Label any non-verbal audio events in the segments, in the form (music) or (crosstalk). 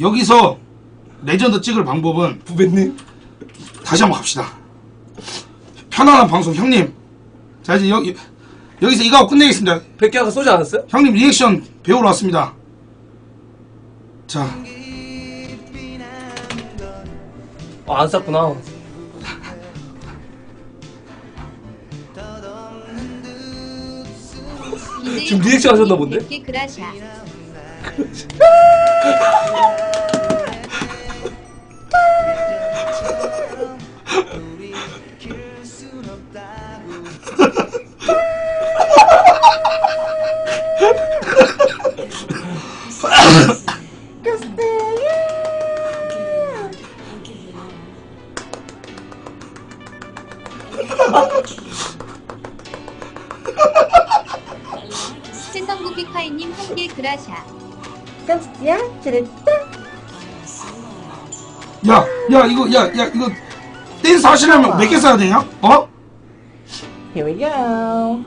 여기서 레전드 찍을 방법은 부배님. 다시 한번 갑시다. 편안한 방송 형님. 자 이제 여기 여기서 이거 하고 끝내겠습니다. 백개 아까 쏘지 않았어요? 형님 리액션 배우러 왔습니다. 자 아, 안 쐈구나. 지금 리액션 하셨나 본데? 개 그라샤. (laughs) 빅파이님 한개 그라샤. 깜짝이야? 잘했다. 야, 야, 이거, 야, 야, 이거, 댄스 하시려면 몇 개 써야 되냐? 어? Here we go.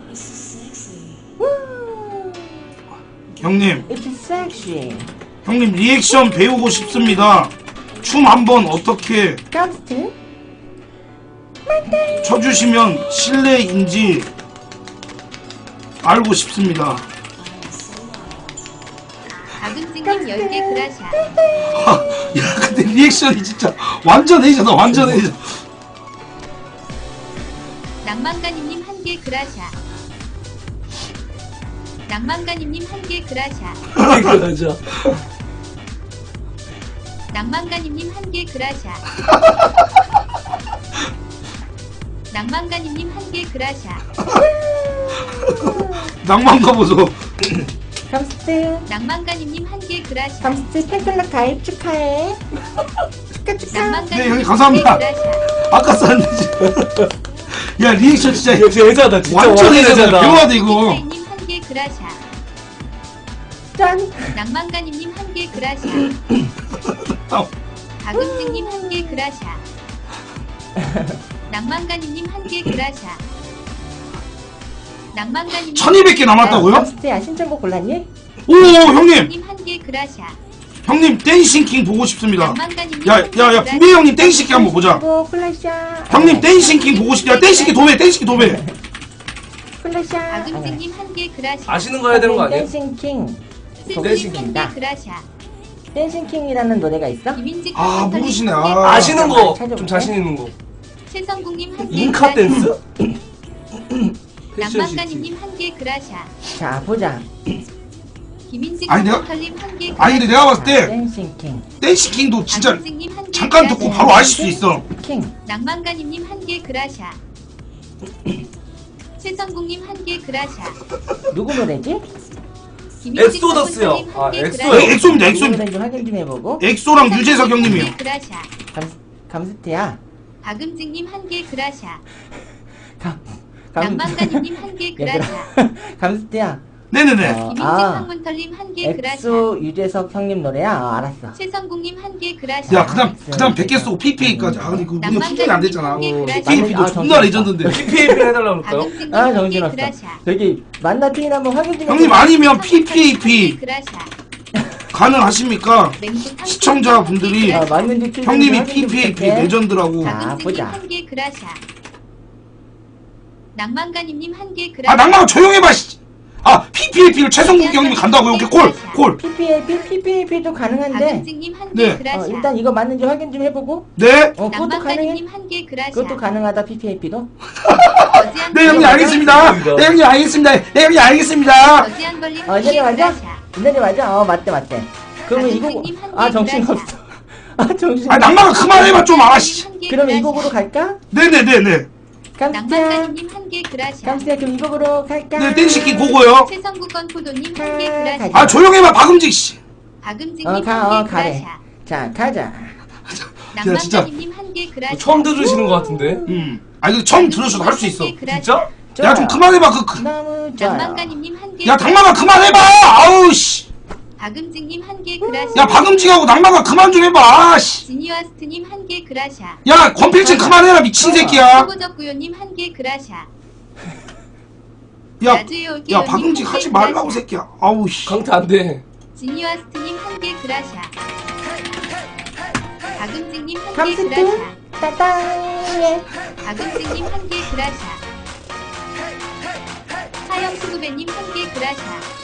Woo. 형님, It's sexy. 형님 리액션 배우고 싶습니다. 춤 한번 어떻게. 쳐주시면 실례인지 알고 싶습니다. 박은승님 10개 그라샤. 하, 야, 근데 리액션이 진짜 완전 해이잖아, 완전 해이잖아. 낭만가님님 한개 그라샤. 낭만가님님 한개 그라샤. 이거 맞아. 낭만가님님 한개 그라샤. 낭만가님님 한개 그라샤. 낭만가 보소. 깜스트. 낭만가님님 한 개 그라샤. 깜스트 팬클럽 가입 축하해. 축하 축하. 네, 형님 감사합니다. 아까 썼는데. 진짜. 야, 리액션 진짜 역시 여자다, 진짜. 완전. 배워야 돼, 이거. 빅파이님 한 개 그라샤. 짠. 낭만가님님 한 개 그라샤. 아, (laughs) 박은승님 한 개 그라샤. 낭만가님님 한 개 그라샤. 낭만가님님 1200개 남았다고요? 깜스트야 신청곡 골랐니? 오, 형님! 님 한개 그라샤. 형님 댄싱킹 보고 싶습니다. 낭만가님님 야, 한개 야, 야, 그라샤. 부배 형님 댄싱킹 한번 보자. 신청곡 플래샤. 형님 아, 댄싱킹 보고 싶다. 댄싱킹 도배, 댄싱킹 도배. 플래샤. 박은승님 한개 그라샤. 아시는 거 해야 되는 거 아니에요? 댄싱 킹. 한개 그라샤. 댄싱 킹이라는 노래가 있어? 아, 모르시네. 한개 아. 그라샤. 아시는 거, 좀. 자신 있는 거. 최성국님 한개 인카 댄스? (clears throat) (clears throat) 낭만가님님 한 개 그라샤. 자 보자. 김인직 아니, 내가- 컴퓨터님 한개 그라샤. 아니, 근데 내가 봤을 때 댄싱 킹. 댄싱킹도 진짜 박은승님 한개 잠깐 그라샤. 듣고 바로 아실 수 있어. 킹. 낭만가님님 한 개 그라샤. (coughs) 최성국님 한 개 그라샤. 누구 노래지? 김인직 엑소더스요. 아, 한개 엑소. 그라샤. 엑- 엑소입니다, 누구. 노래인지 확인 좀 해보고. 엑소랑 유재석 형님이요. 그라샤. 감, 감스트야. 박음직님 한 개 그라샤. (laughs) 감, 감, 낭만가님님 한개 얘들아. 그라샤. 감스트야. 네네네. 어, 김인직 아, 황문털님 한개 그라샤. 엑소 유재석 형님 노래야? 어, 알았어. 최성국님 한개 그라샤. 야, 그 다음, 그 다음 100개 쓰고 PPA까지. 아, 근데 그 우리가 PPA가 안 됐잖아. PPA도 아, 존나 정신없다. 레전드인데. PPAP 해달라고 그럴까요? 박음직님 아, 한개 정신없어. 그라샤. 여기 만나 트인 한번 확인 좀 형님. 아니면 PPAP 그라샤. 가능하십니까? 맹구 시청자분들이 아, 맞는지 틀린지 형님이 확인 좀 PPAP 부탁해. 레전드라고. 자, 박음직님 보자. 한개 그라샤. 낭만가님님 한개 아, 그라샤. 낭만아 조용해봐, 씨. 아, PPAP를 최성국 형님이 간다고, 이렇게 콜, 콜. PPAP, PPAP도 가능한데. 박음직님 한개 네. 어, 일단 이거 맞는지 확인 좀 해보고. 네. 어, 그것도 가능해. 낭만가님님 한 개 그라샤. 그것도 가능하다, PPAP도. 거지한 네, 형님 알겠습니다. 네, 형님 알겠습니다. 네, 형님 알겠습니다. 거지한 어, 이 한개 노래 맞아? 이 맞아? 어, 맞대, 맞대. 그러면 이 곡, 선생님 한개 아, 정신없어. 그라샤. 아, 정신 아, 낭만아 그만해봐, 좀, 아씨. 한개 그러면 이 그라샤. 곡으로 갈까? 네네네네. 깜스야. 낭만가님님 한 개 그라샤. 깜스야, 그럼 이 곡으로 갈까? 네, 댄시키 고고요. 최성국건 포도님 한개 가- 그라샤. 아, 조용해봐, 박음직, 씨. 박음직님 어, 가, 어, 한 개 가래. 그라샤. 자, 가자. 진짜. 한개 그라샤. 처음 들으시는 것 같은데? 음. 아, 이거 처음 들으셔도 할 수 있어. 진짜? 야, 좀 그만해봐, 그, 그. 너무 좋아요. 낭만가님님 한 개 야, 당마가 그만해봐! 아우, 씨. 박음직님 한 개 그라샤. 야, 박음직하고 낭마가 그만 좀 해봐, 씨. 지니와스트님 한 개 그라샤. 야, 권필진 그만해라, 미친 새끼야. 호보적구요님 한 개 그라샤. 야, 야, 박음직 하지 말라고, 새끼야. 아우, 씨. 강태 안 돼. 지니와스트님 한 개 그라샤. 박음증님 한개 감스트 그라샤. 따당 예 박음증님 한 개 그라샤. 사형수 후배님 한 개 그라샤.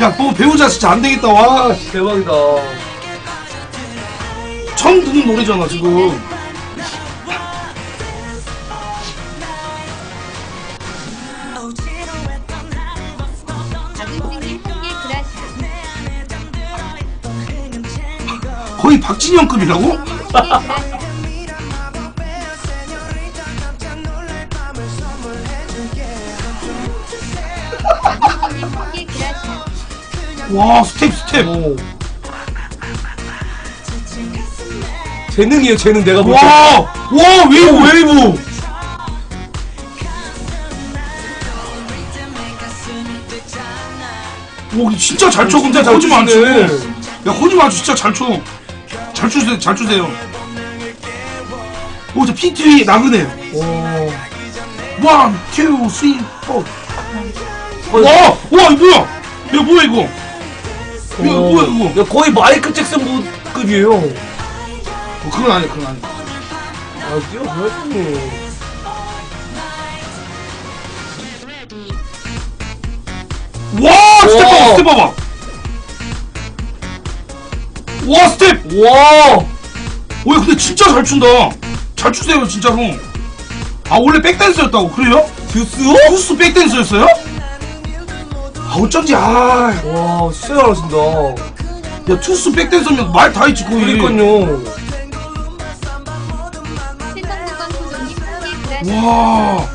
야, 뭐 배우자 진짜 안 되겠다. 와, 대박이다. 처음 듣는 노래잖아, 지금. 그라샤. (laughs) 와, 스텝, 스텝. 오. 재능이에요, 재능. 내가 볼 때. 와, 와, 웨이브, 웨이브. 와, 근데 진짜 잘 쳐, 근데 거짓말 안 쳐. 치시네. 야, 거짓말 진짜 잘 쳐. 잘 추세요, 잘 추세요. 오, 저 PT 나그네. 오. 원, 투, 쓰리, 포. 어, 와, 와, 이거 뭐야? 야, 뭐야, 이거? 야, 오. 뭐야, 이거? 야, 거의 마이클 잭슨 급이에요. 어, 그건 아니야, 그건 아니야. 아, 뛰어보였네. 와, 스텝 봐봐, 와. 스텝 봐봐. 와, 스텝. 와! 오, 야, 근데 진짜 잘 춘다. 잘 추세요, 진짜로. 아, 원래 백댄서였다고, 그래요? 듀스요? 후스 백댄서였어요? 아, 어쩐지, 아. 와, 진짜 잘하신다. 야, 투스 백댄서면 말다 했지, 거의. 그러니까요. 최성수건 소정님 한개 그라샤. 와.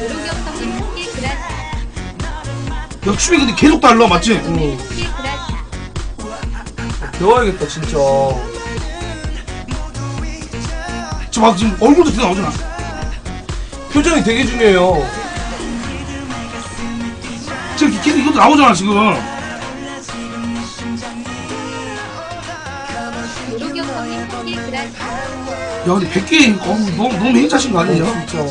노로경성님 한개 그라샤. 야, 춤이 근데 계속 달라, 맞지? 응. 배워야겠다, 진짜. 지금 막 지금 얼굴도 되게 나오잖아. 표정이 되게 중요해요. 지금 계속 이것도 나오잖아, 지금. 야, 근데 100개, 어, 너무, 너무 행차신 거 아니냐? 진짜.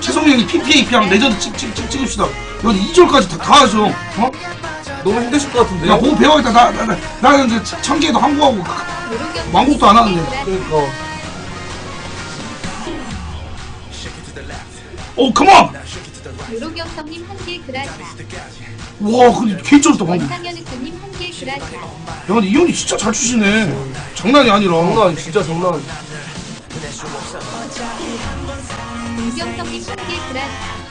최성우 형이 PPAP 하면 레전드 찍, 찍, 찍, 찍읍시다. 여기 2절까지 다, 다 하죠. 어? 너무 힘드실 것 같은데. 야, 그거 배워야겠다. 나, 나, 나, 나는 이제 천개도 항구하고. 노로경성님 왕국도 안 하는데. 그러니까. 오, 컴온! 와, 근데 개쩔었다, 방금. 야, 원상현우님. 근데 이 형이 진짜 잘 추시네. 장난이 아니라. 장난, 진짜 장난. 김경성님 한개 그라샤.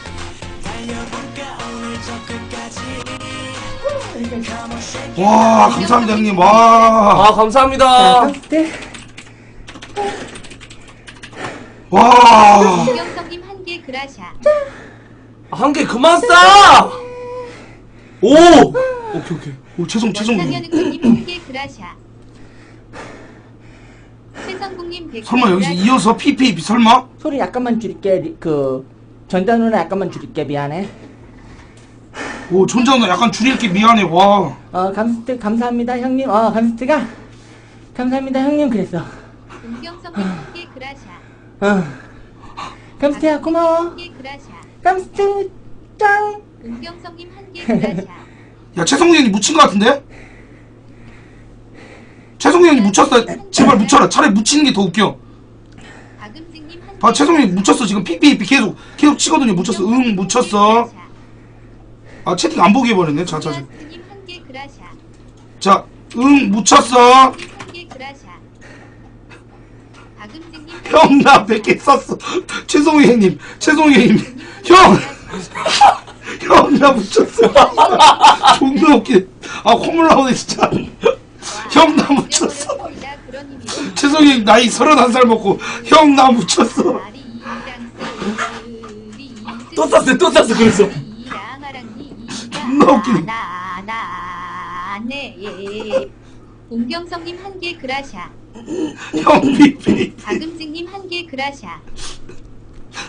와, 감사합니다, 형님. 와. 아, 감사합니다. 감스트 와. 김경성님 한 개 그라샤. 한 개 그만 싸! 오! 오케이, 오케이. 오, 죄송, 죄송. 원상현우님 한 개 그라샤. 최성국님 설마 여기서. 이어서 PPAP 설마? 소리 약간만 줄일게 리- 그 전자 누나 약간만 줄일게 미안해 오, 존자는 약간 줄일게 미안해. 와. 어 감스트 감사합니다 형님 어 감스트가 감사합니다 형님 그랬어 그라샤. 어 감스트야 고마워 그라샤. 감스트 짱 김경성님 한개 그라샤. (laughs) 야, 최성우 형이 묻힌 거 같은데? 최성우 형이 묻혔어. 제발 묻혀라. 차라리 묻히는 게 더 웃겨. 박음증님 한개 아, 묻혔어. 지금 PPAP 계속, 계속 치거든요. 묻혔어. 응, 묻혔어. 아, 채팅 안 보게 해버렸네. 자, 자, 자. 님 한개 그라샤. 자, 응, 묻혔어. 형, 나 100개 썼어. (laughs) 최성우 형님, 최성우 형님. 형! (laughs) 형, 나 묻혔어. (laughs) 존나 웃기네. 아, 콧물 나오네, 진짜. 형, 나 묻혔어. 그런 의미로 최성우 형, 나이 31살 먹고, 형, 나 묻혔어. 또 땄어, 또 땄어, 그래서. 존나 웃기네. 나나네 공경성님 한 개 그라샤 형, 피피. 박음증님 한 개 그라샤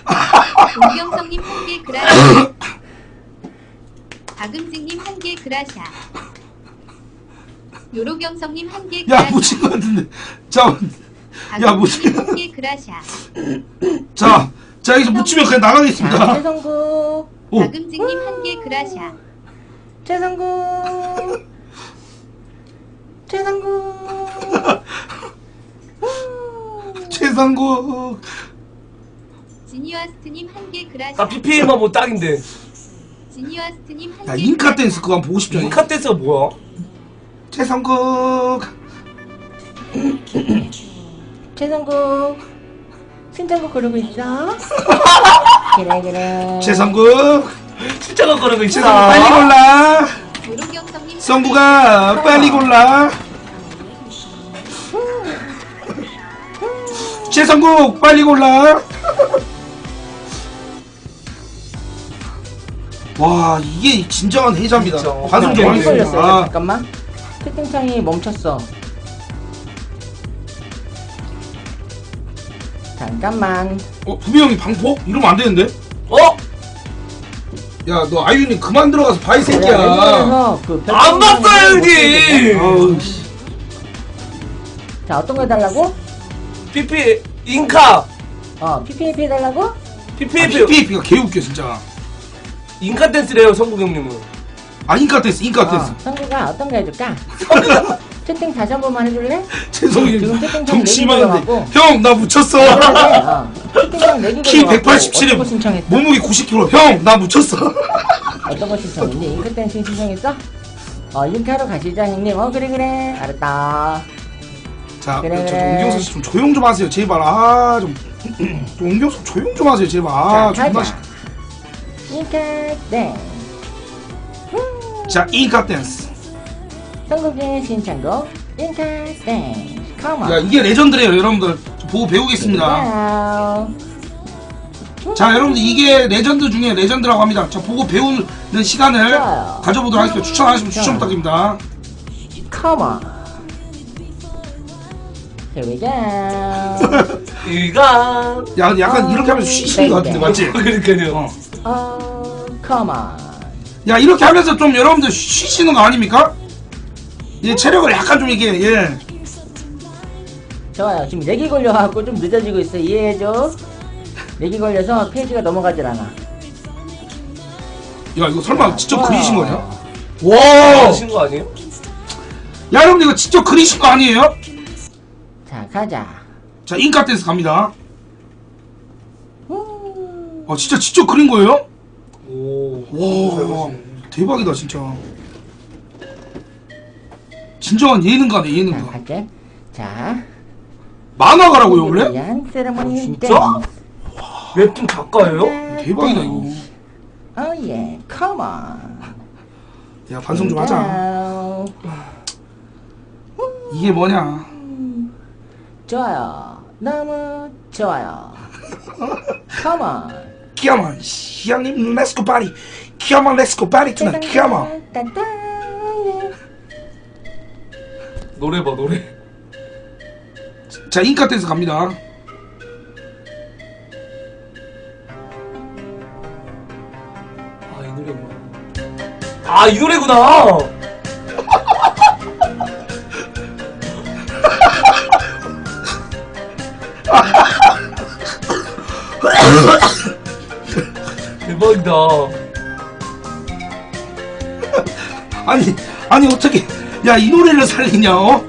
(laughs) 동경성님 한 개 그라샤. 박음직님 한 개 그라샤. 요로경성님 한개 야 그라샤. 묻힌 것 같은데 자, 야, 박음직님 한개 그라샤. 자, 자 여기서 묻히면 그냥 자, 나가겠습니다 최성구. 오, 박음직님 한 개 그라샤. 최성구. 최성구. 최상국 지니와스트님 한개 그라샤. 나 PPL만 뭐 딱인데. 지니와스트님 한개 야 인카 댄스 그거 한번 보고 싶죠 인카 댄스가 뭐야? 최상국 최성구. 신청곡 고르고 있어. (laughs) 그래 그래. 최상국 진짜 가 거라고 있어. 최상국 빨리 골라 성구가 빨리 골라 최상국 빨리 골라 와 이게 진정한 해자입니다. 반성 좀 아, 안 하겠습니다 걸렸어요. 아, 잠깐만. 채팅창이 멈췄어. 잠깐만. 어 부명이 방포? 이러면 안 되는데 어? 야 너 아유님 그만 들어가서 봐 이 새끼야 웬만해서 그안 별풍선 봤어요, 못. 형님! 아우 씨. 자 어떤 거 해달라고? PP 인카 어 PPAP 해달라고? PPF PPAP가 개웃겨 진짜 인카 댄스래요 성국 형님은. 아 인카 댄스 인카 댄스 어, 성구가 어떤 거 해줄까? (laughs) 채팅 다시 한 번만 해줄래? (laughs) 죄송해요 채팅창 정치만한데 내기 걸려갖고. 형 나 묻혔어 어, 채팅창 내기 키 걸려갖고 187에 어떤 거 신청했어? 몸무게 90kg 형 나 묻혔어 (laughs) 어떤 거 신청했니? 잉크 댄싱 신청했어? 어 잉크하러 가시죠 형님 어 그래 그래 알았다 자, 그래, 저, 저 그래. 옹경석 씨좀 조용 좀 하세요, 제발. 아, 좀. (clears throat) 좀 옹경석 조용 좀 하세요, 제발. 아, 자 존나. 가자 잉크 댄 시- 자, 인카 댄스. 잉크 댄 컴온 야, 이게 레전드래요, 여러분들. 저 보고 배우겠습니다. 자, 여러분들, 이게 레전드 중에 레전드라고 합니다. 자, 보고 배우는 시간을 좋아요. 가져보도록 하겠습니다. 추천하시면 추천. 부탁드립니다. Come on. Here we go. (laughs) 이가. 야, 약간 이렇게 하면서 쉬시는 것 같은데, 맞지? 그러니까요. 어. Oh, come on. 야, 이렇게 하면서 좀 여러분들 쉬시는 거 아닙니까? 예, 체력을 약간 좀 이게, 예. 좋아요. 지금 렉이 걸려갖고 좀 늦어지고 있어. 이해해줘. 렉이 걸려서 페이지가 넘어가질 않아. 야, 이거 설마 직접 좋아요. 그리신 거냐? 와. 와! 하신 거 아니에요? 야, 여러분들, 이거 직접 그리신 거 아니에요? 자, 가자. 자, 인카 댄스 갑니다. 후. 아 진짜 직접 그린 거예요? 오. 와 대박이다 진짜. 진정한 예능가네 자, 예능가. 갈게. 자. 만화가라고요 원래? 위한 세레머니 진짜? 댄스. 웹툰 작가예요? 대박이다 이거. Oh yeah, come on. 야 반성 좀 하자. 이게 뭐냐? 좋아요. 너무 좋아요. Come on. 키아만 시장님 렛츠고 파리. 키아만 렛츠고 파리 노래 봐 노래. 자 인카 댄스 갑니다. 아 이 노래구나. 아 이 노래구나. 대박이다. 아니 아니 어떻게 야 이 노래를 살리냐? 어?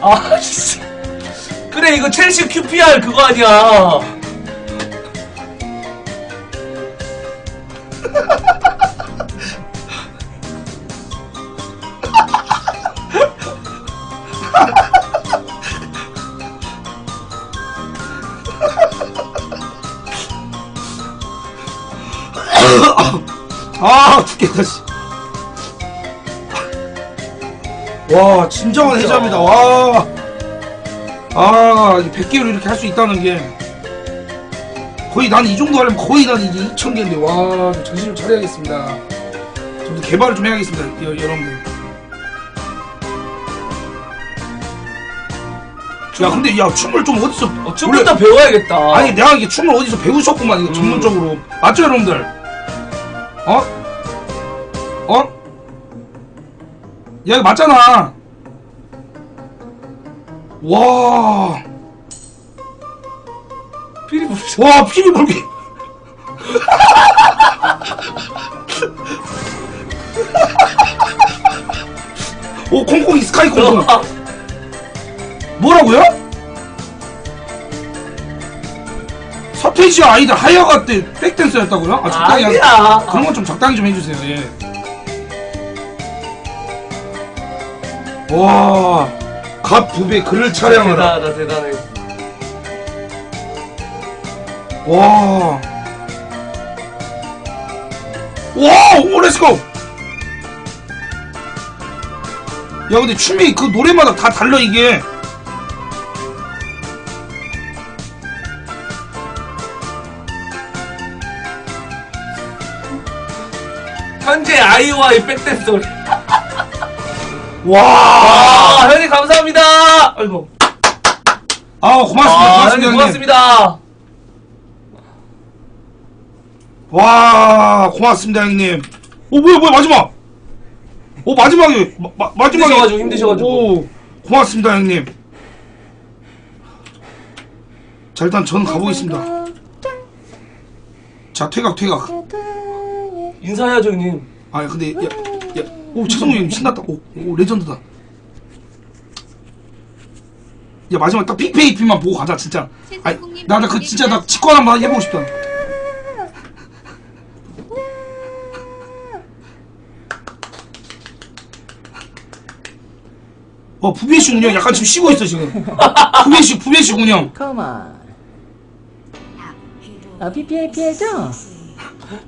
아 씨. 그래 이거 첼시 QPR 그거 아니야. (laughs) 아 죽겠다 씨. 와 진정한. 해자입니다 와. 아 100개로 이렇게 할 수 있다는 게 거의 난 이 정도 하려면 거의 난 이제 2000개인데 와 정신 좀 차려야겠습니다 좀더 개발을 좀 해야겠습니다 여, 여러분들 야 근데 야 춤을 좀 어디서 어, 춤부터 배워야겠다. 아니 내가 이게 춤을 어디서 배우셨구만 이거 음. 전문적으로 맞죠 여러분들? 어? 어? 야 이거 맞잖아 와, 피리 부르죠. 와 피리 불기 (laughs) 오 콩콩이 스카이 콩콩 뭐라고요? 서태지 아이들 하이어가 때 백댄서였다고요? 아 적당히 하- 아니야. 그런 건 좀 적당히 좀 해주세요. 예. 와, 갑 부배 그를 차량하라. 대단하다 대단해. 와, 와, 오 렛츠고. 야, 근데 춤이 그 노래마다 다 달라 이게. 현재 아이와의 백댄 소리. 와, 아, 형님 감사합니다. 아이고. 아 고맙습니다. 아, 고맙습니다. 형님 형님. 고맙습니다. 와, 고맙습니다 형님. 오 뭐야 뭐야 마지막. 오 마지막에 마, 마, 마지막에 힘드셔가지고, 힘드셔가지고. 오, 고맙습니다 형님. 자 일단 저는 가보겠습니다. 자 퇴각 퇴각. 인사해야죠 형님. 아 근데 야, 야, 오 최성우 형님 신났다. 오, 오 레전드다. 야 마지막 딱 PPAP만 보고 가자 진짜. 아니 나나 그 진짜 나 직관 한번 해보고 싶다. 어 부배식 운영 약간 지금 쉬고 있어 지금. 부배식 부배식 운영. 컴온. 어, PPAP 해줘?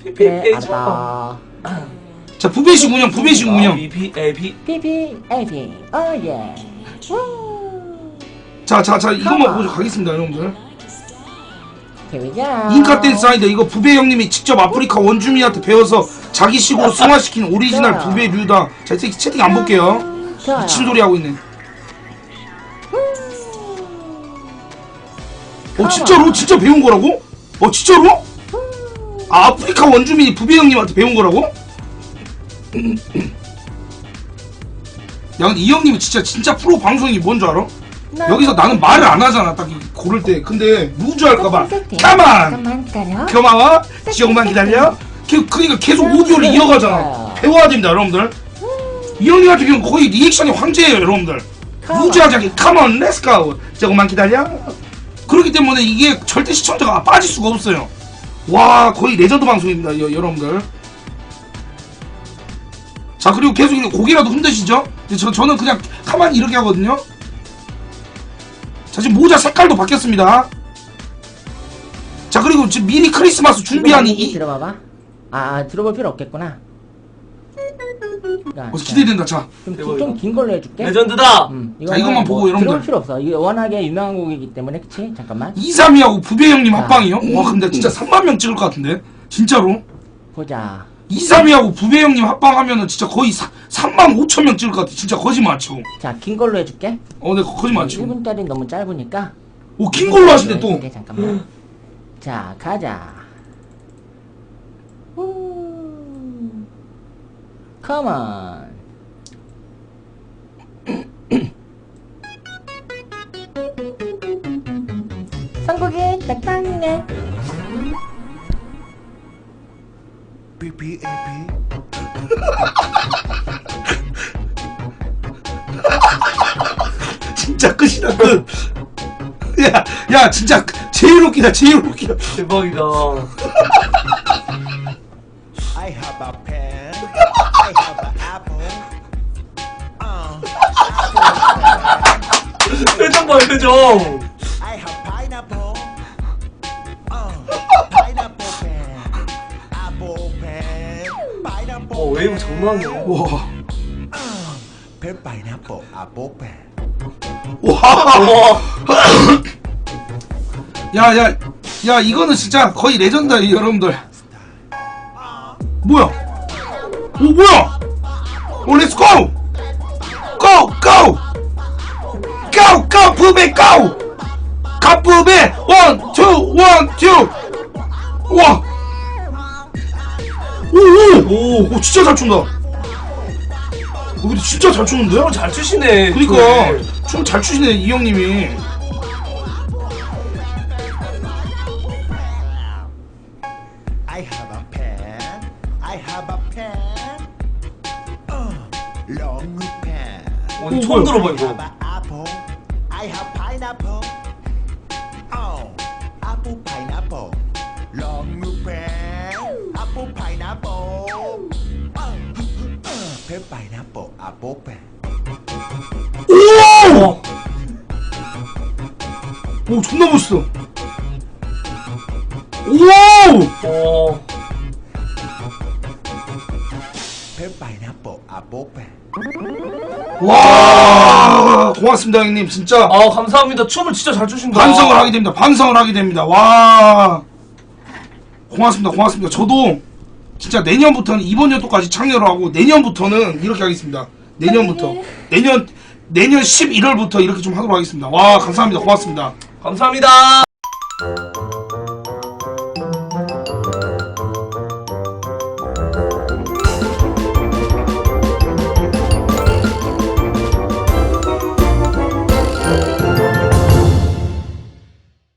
그래, PPA 알았다. 자 부배식 운영 부배식 운영. PPAP. PPAP. 어, 예. 우. 자자자 이것만 보고 가겠습니다 여러분들. 인카 댄스 아니다 이거 부배 형님이 직접 아프리카 원주민한테 배워서 자기 식으로 승화시킨 오리지널 부배 류다 자 이제 채팅 안 볼게요. 미친 소리 하고 있네 어 진짜로 진짜 배운 거라고? 어 진짜로? 아, 아프리카 원주민이 부배 형님한테 배운 거라고? 야 근데 이 형님은 진짜 진짜 프로 방송이 뭔 줄 알아? 여기서 나는 말을 안 하잖아 딱 이렇게 고를 때. 근데 루즈 할까봐. 가만 잠깐만 기다려. 고마워 지옥만 기다려. 그, 그러니까 계속 오디오를 이어가잖아. 배워야 됩니다 여러분들. 이 형님 같은 경우는 거의 리액션이 황제예요 여러분들. 루즈하게 컴온 렛츠고 조금만 기다려. 그렇기 때문에 이게 절대 시청자가 빠질 수가 없어요. 와 거의 레전드 방송입니다 여, 여러분들 자 그리고 계속 이렇게 고개라도 흔드시죠 저, 저는 그냥 가만히 이렇게 하거든요 자 지금 모자 색깔도 바뀌었습니다 자 그리고 지금 미리 크리스마스 준비한 이, 이 들어봐봐. 아, 아, 들어볼 필요 없겠구나. 어, 기대된다 자 좀 긴 걸로 해줄게. 레전드다. 음, 자, 이것만 뭐 보고 여러분들. 들어볼 필요 없어. 이거 워낙에 유명한 곡이기 때문에 그치? 잠깐만 232하고 부배 형님 합방이요? 음. 와 근데 진짜 3만 명 찍을 것 같은데 진짜로 보자. 232하고 부배 형님 합방하면은 진짜 거의 3, 3만 5천 명 찍을 것 같아 진짜 거짓말 안 치고 자, 긴 걸로 해줄게. 어 내가 거짓말 안 치고 1분짜리 너무 짧으니까. 오 긴 걸로 하시네 또 해줄게, 잠깐만. 자, 가자. 컴온. PPAP (laughs) 진짜 끝이다 끝 야, 야, 진짜 제일 웃기다, 제일 웃기다. 대박이다. (laughs) I have a pen (laughs) I have an apple uh, 표정 봐 표정. 어 웨이브 장난이야. 와, pen pineapple apple pen 와. 와. 야, 야, 야, 이거는 진짜 거의 레전드야, 이 여러분들. 뭐야? 오, 뭐야? 오, 렛츠 고! 고! 고! 고! 가푸베 고! 가푸베 원, 투, 원, 투! 와! 오, 오, 오, 오, 진짜 잘 춘다. 어, 근데 진짜 잘 추는데? 춤을 잘 추시네. 그니까, 네. 춤잘 추시네, 이 형님이. I have a pen. I have a pen. Uh, long pen. 어, 이거 처음 들어봐 이거. Apple pen. 오! 오, 존나 멋있어. 오! 어. Pen pineapple. Apple pen. 와, 고맙습니다, 형님. 진짜. 아 감사합니다. 춤을 진짜 잘 추신다. 반성을 하게 됩니다. 반성을 하게 됩니다. 와. 고맙습니다. 고맙습니다. 저도 진짜 내년부터는 이번 연도까지 창렬을 하고 내년부터는 이렇게 하겠습니다. 내년부터. 내년 내년 11월부터 이렇게 좀 하도록 하겠습니다. 와, 감사합니다. 고맙습니다. 감사합니다.